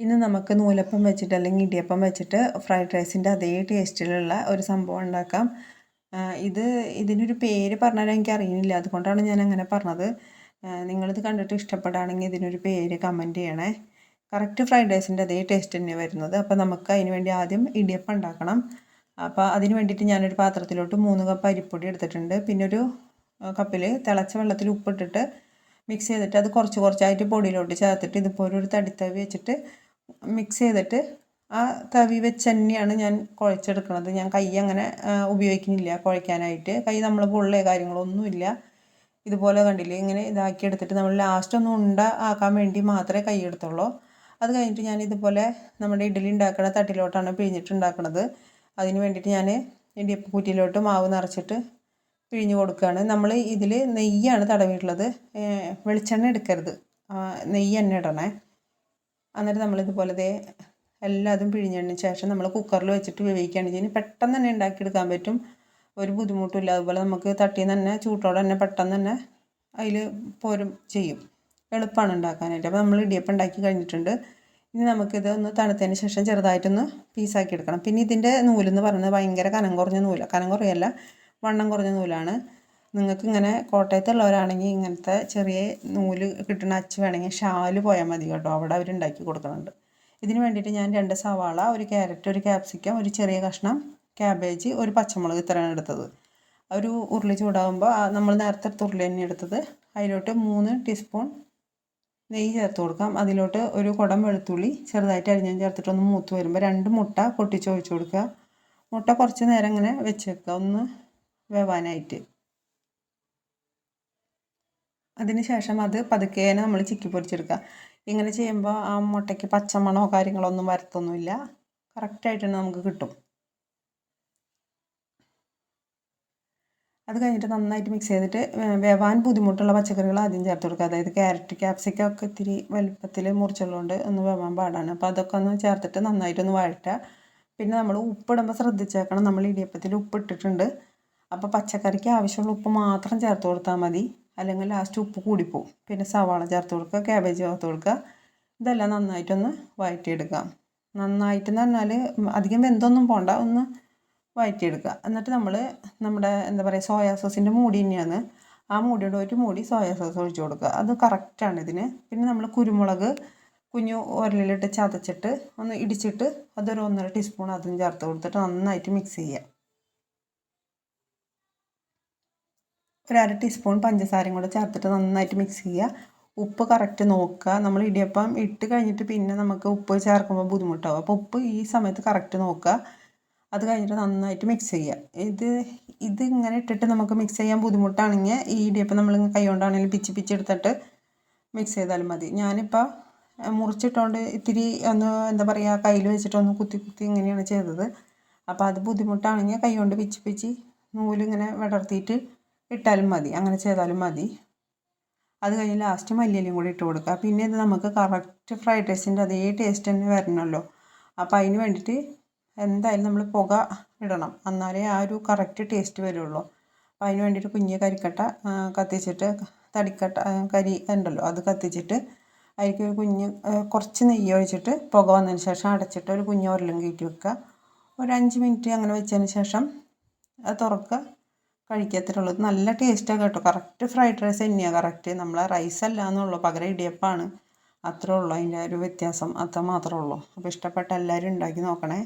ഇന്ന് നമുക്ക് നൂലപ്പം വെച്ചിട്ട് അല്ലെങ്കിൽ ഇടിയപ്പം വെച്ചിട്ട് ഫ്രൈഡ് റൈസിന്റെ അതേ ടേസ്റ്റിലുള്ള ഒരു സംഭവം ഉണ്ടാക്കാം. ഇത് ഇതിനൊരു പേര് പറഞ്ഞാൽ എനിക്ക് അറിയുന്നില്ല. അതുകൊണ്ടാണ് ഞാൻ അങ്ങനെ പറഞ്ഞത്. നിങ്ങളിത് കണ്ടിട്ട് ഇഷ്ടപ്പെടുകയാണെങ്കിൽ ഇതിനൊരു പേര് കമന്റ് ചെയ്യണേ. കറക്റ്റ് ഫ്രൈഡ് റൈസിന്റെ അതേ ടേസ്റ്റ് തന്നെയാണ് വരുന്നത്. അപ്പോൾ നമുക്ക് അതിന് വേണ്ടി ആദ്യം ഇടിയപ്പം ഉണ്ടാക്കണം. അപ്പോൾ അതിന് വേണ്ടിയിട്ട് ഞാനൊരു പാത്രത്തിലോട്ട് മൂന്ന് കപ്പ് അരിപ്പൊടി എടുത്തിട്ടുണ്ട്. പിന്നെ ഒരു കപ്പിൽ തിളച്ച വെള്ളത്തിൽ ഉപ്പിട്ടിട്ട് മിക്സ് ചെയ്തിട്ട് അത് കുറച്ച് കുറച്ചായിട്ട് പൊടിയിലോട്ട് ചേർത്തിട്ട് ഇതുപോലെ ഒരു തടിത്തവി വെച്ചിട്ട് മിക്സ് ചെയ്തിട്ട് ആ തവി വെച്ച് തന്നെയാണ് ഞാൻ കുഴച്ചെടുക്കുന്നത് ഞാൻ കൈ അങ്ങനെ ഉപയോഗിക്കുന്നില്ല കുഴയ്ക്കാനായിട്ട്. കൈ നമ്മൾ പൊള്ളേ കാര്യങ്ങളൊന്നുമില്ല. ഇതുപോലെ കണ്ടില്ലേ ഇങ്ങനെ ഇതാക്കി എടുത്തിട്ട് നമ്മൾ ലാസ്റ്റ് ഒന്ന് ഉണ്ട ആക്കാൻ വേണ്ടി മാത്രമേ കൈ എടുത്തുള്ളൂ. അത് കഴിഞ്ഞിട്ട് ഞാൻ ഇതുപോലെ നമ്മുടെ ഇഡ്ഡലി ഉണ്ടാക്കുന്ന തട്ടിലോട്ടാണ് പിഴിഞ്ഞിട്ട് ഉണ്ടാക്കുന്നത് അതിന് വേണ്ടിയിട്ട് ഞാൻ ഇടിയപ്പക്കുറ്റിയിലോട്ട് മാവ് നിറച്ചിട്ട് പിഴിഞ്ഞു കൊടുക്കുകയാണ്. നമ്മൾ ഇതിൽ നെയ്യാണ് തടവിയിട്ടുള്ളത്. വെളിച്ചെണ്ണ എടുക്കരുത്. നെയ്യ് തന്നെ ഇടണേ. എന്നിട്ട് നമ്മളിതുപോലെ ദേ എല്ലാതും പിഴിഞ്ഞതിന് ശേഷം നമ്മൾ കുക്കറിൽ വെച്ചിട്ട് വേവിക്കുകയാണ്. ചെയ്യുന്നത് പെട്ടെന്ന് തന്നെ ഉണ്ടാക്കിയെടുക്കാൻ പറ്റും. ഒരു ബുദ്ധിമുട്ടില്ല അതുപോലെ നമുക്ക് തട്ടിയിൽ തന്നെ ചൂട്ടോടെ തന്നെ പെട്ടെന്ന് തന്നെ അതിൽ പോരും ചെയ്യും. എളുപ്പമാണ് ഉണ്ടാക്കാനായിട്ട്. അപ്പോൾ നമ്മൾ ഇടിയപ്പം ഉണ്ടാക്കി കഴിഞ്ഞിട്ടുണ്ട്. ഇനി നമുക്കിത് ഒന്ന് തണുത്തതിന് ശേഷം ചെറുതായിട്ടൊന്ന് പീസാക്കി എടുക്കണം പിന്നെ ഇതിന്റെ നൂലെന്ന് പറയുന്നത് ഭയങ്കര കനം കുറഞ്ഞ നൂലാണ് കനം കുറയല്ല വണ്ണം കുറഞ്ഞ നൂലാണ്. നിങ്ങൾക്ക് ഇങ്ങനെ കോട്ടയത്തുള്ളവരാണെങ്കിൽ ഇങ്ങനത്തെ ചെറിയ നൂൽ കിട്ടുന്ന അച്ച് വേണമെങ്കിൽ ഷാൽ പോയാൽ മതി കേട്ടോ. അവിടെ അവർ ഉണ്ടാക്കി കൊടുക്കുന്നുണ്ട്. ഇതിന് വേണ്ടിയിട്ട് ഞാൻ രണ്ട് സവാള ഒരു ക്യാരറ്റ് ഒരു ക്യാപ്സിക്കം ഒരു ചെറിയ കഷ്ണം ക്യാബേജ് ഒരു പച്ചമുളക് ഇത്രയാണ് എടുത്തത്. ഒരു ഉരുളി ചൂടാകുമ്പോൾ നമ്മൾ നേരത്തെ എടുത്ത ഉരുളി തന്നെ എടുത്തത്. അതിലോട്ട് മൂന്ന് ടീസ്പൂൺ നെയ്യ് ചേർത്ത് കൊടുക്കാം. അതിലോട്ട് ഒരു കുടം വെളുത്തുള്ളി ചെറുതായിട്ട് അരിഞ്ഞ് ചേർത്തിട്ടൊന്ന് മൂത്ത് വരുമ്പോൾ രണ്ട് മുട്ട പൊട്ടിച്ച് ഒഴിച്ച് കൊടുക്കുക. മുട്ട കുറച്ച് നേരം ഇങ്ങനെ വെച്ചേക്കുക ഒന്ന് വേവാനായിട്ട്. അതിന് ശേഷം അത് പതുക്കേനെ നമ്മൾ ചിക്കി പൊരിച്ചെടുക്കുക. ഇങ്ങനെ ചെയ്യുമ്പോൾ ആ മുട്ടയ്ക്ക് പച്ചമണോ കാര്യങ്ങളോ ഒന്നും വരത്തൊന്നുമില്ല. കറക്റ്റായിട്ട് തന്നെ നമുക്ക് കിട്ടും. അത് കഴിഞ്ഞിട്ട് നന്നായിട്ട് മിക്സ് ചെയ്തിട്ട് വേവാൻ ബുദ്ധിമുട്ടുള്ള പച്ചക്കറികൾ ആദ്യം ചേർത്ത് കൊടുക്കുക. അതായത് ക്യാരറ്റ് ക്യാപ്സിക്കം ഒക്കെ ഇത്തിരി വലുപ്പത്തിൽ മുറിച്ചുള്ളതുകൊണ്ട് ഒന്ന് വേവാൻ പാടാണ്. അപ്പോൾ അതൊക്കെ ഒന്ന് ചേർത്തിട്ട് നന്നായിട്ടൊന്ന് വഴറ്റുക. പിന്നെ നമ്മൾ ഉപ്പിടുമ്പോൾ ശ്രദ്ധിച്ചേക്കണം. നമ്മൾ ഇടിയപ്പത്തിൽ ഉപ്പ് ഇട്ടിട്ടുണ്ട്. അപ്പോൾ പച്ചക്കറിക്ക് ആവശ്യമുള്ള ഉപ്പ് മാത്രം ചേർത്ത് കൊടുത്താൽ മതി. അല്ലെങ്കിൽ ലാസ്റ്റ് ഉപ്പ് കൂടിപ്പോവും. പിന്നെ സവാള ചേർത്ത് കൊടുക്കുക ക്യാബേജ് ചേർത്ത് കൊടുക്കുക. ഇതെല്ലാം നന്നായിട്ടൊന്ന് വഴറ്റിയെടുക്കാം നന്നായിട്ടെന്ന് പറഞ്ഞാൽ അധികം വെന്തൊന്നും പോണ്ട ഒന്ന് വഴറ്റിയെടുക്കുക എന്നിട്ട് നമ്മൾ നമ്മുടെ എന്താ പറയുക സോയാ സോസിന്റെ മൂടി തന്നെയാണ്. ആ മൂടിയുടെ ഒരു മൂടി സോയാ സോസ് ഒഴിച്ചു കൊടുക്കുക. അത് കറക്റ്റാണ് ഇതിന്. പിന്നെ നമ്മൾ കുരുമുളക് കുഞ്ഞു ഉരലിലിട്ട് ചതച്ചിട്ട് ഒന്ന് ഇടിച്ചിട്ട് അതൊരു ഒന്നര ടീസ്പൂൺ അതും ചേർത്ത് കൊടുത്തിട്ട് നന്നായിട്ട് മിക്സ് ചെയ്യുക. ഒരു അര ടീസ്പൂൺ പഞ്ചസാരയും കൂടെ ചേർത്തിട്ട് നന്നായിട്ട് മിക്സ് ചെയ്യുക. ഉപ്പ് കറക്റ്റ് നോക്കുക. നമ്മൾ ഇടിയപ്പം ഇട്ട് കഴിഞ്ഞിട്ട് പിന്നെ നമുക്ക് ഉപ്പ് ചേർക്കുമ്പോൾ ബുദ്ധിമുട്ടാവും. അപ്പോൾ ഉപ്പ് ഈ സമയത്ത് കറക്റ്റ് നോക്കുക. അത് കഴിഞ്ഞിട്ട് നന്നായിട്ട് മിക്സ് ചെയ്യുക. ഇത് ഇത് ഇങ്ങനെ ഇട്ടിട്ട് നമുക്ക് മിക്സ് ചെയ്യാൻ ബുദ്ധിമുട്ടാണെങ്കിൽ ഈ ഇടിയപ്പം നമ്മൾ കൈ കൊണ്ടാണെങ്കിലും പിച്ച് പിച്ച് എടുത്തിട്ട് മിക്സ് ചെയ്താൽ മതി. ഞാനിപ്പോൾ മുറിച്ചിട്ടുകൊണ്ട് ഇത്തിരി ഒന്ന് എന്താ പറയുക കയ്യിൽ വെച്ചിട്ടൊന്ന് കുത്തി കുത്തി ഇങ്ങനെയാണ് ചെയ്തത്. അപ്പോൾ അത് ബുദ്ധിമുട്ടാണെങ്കിൽ കൈ കൊണ്ട് പിച്ച് പിച്ച് നൂലിങ്ങനെ വിടർത്തിയിട്ട് ഇട്ടാലും മതി അങ്ങനെ ചെയ്താലും മതി. അത് കഴിഞ്ഞ് ലാസ്റ്റ് മല്ലിയിലും കൂടി ഇട്ട് കൊടുക്കുക. പിന്നെ ഇത് നമുക്ക് കറക്റ്റ് ഫ്രൈഡ് റൈസിന്റെ അതേ ടേസ്റ്റ് തന്നെ വരണമല്ലോ അപ്പോൾ അതിന് വേണ്ടിയിട്ട് എന്തായാലും നമ്മൾ പുക ഇടണം. എന്നാലേ ആ ഒരു കറക്റ്റ് ടേസ്റ്റ് വരുള്ളൂ. അപ്പോൾ അതിന് വേണ്ടിയിട്ട് കുഞ്ഞ് കരിക്കട്ട കത്തിച്ചിട്ട് തടിക്കട്ട കരി ഉണ്ടല്ലോ അത് കത്തിച്ചിട്ട് അതിലേക്ക് ഒരു കുഞ്ഞ് കുറച്ച് നെയ്യ് ഒഴിച്ചിട്ട് പുക വന്നതിന് ശേഷം അടച്ചിട്ട് ഒരു കുഞ്ഞ് ഉരലും കയറ്റി വെക്കുക. ഒരു അഞ്ച് മിനിറ്റ് അങ്ങനെ വെച്ചതിന് ശേഷം അത് തുറക്കുക. കഴിക്കത്തിലുള്ളത് നല്ല ടേസ്റ്റാണ് കേട്ടോ. കറക്റ്റ് ഫ്രൈഡ് റൈസ് തന്നെയാണ് കറക്റ്റ് നമ്മൾ റൈസ് അല്ല എന്നുള്ളൂ. പകരം ഇടിയപ്പമാണ്. അത്രേ ഉള്ളൂ. അതിന്റെ ഒരു വ്യത്യാസം. അത്ര മാത്രമേ ഉള്ളൂ. അപ്പോൾ ഇഷ്ടപ്പെട്ട എല്ലാവരും ഉണ്ടാക്കി നോക്കണേ.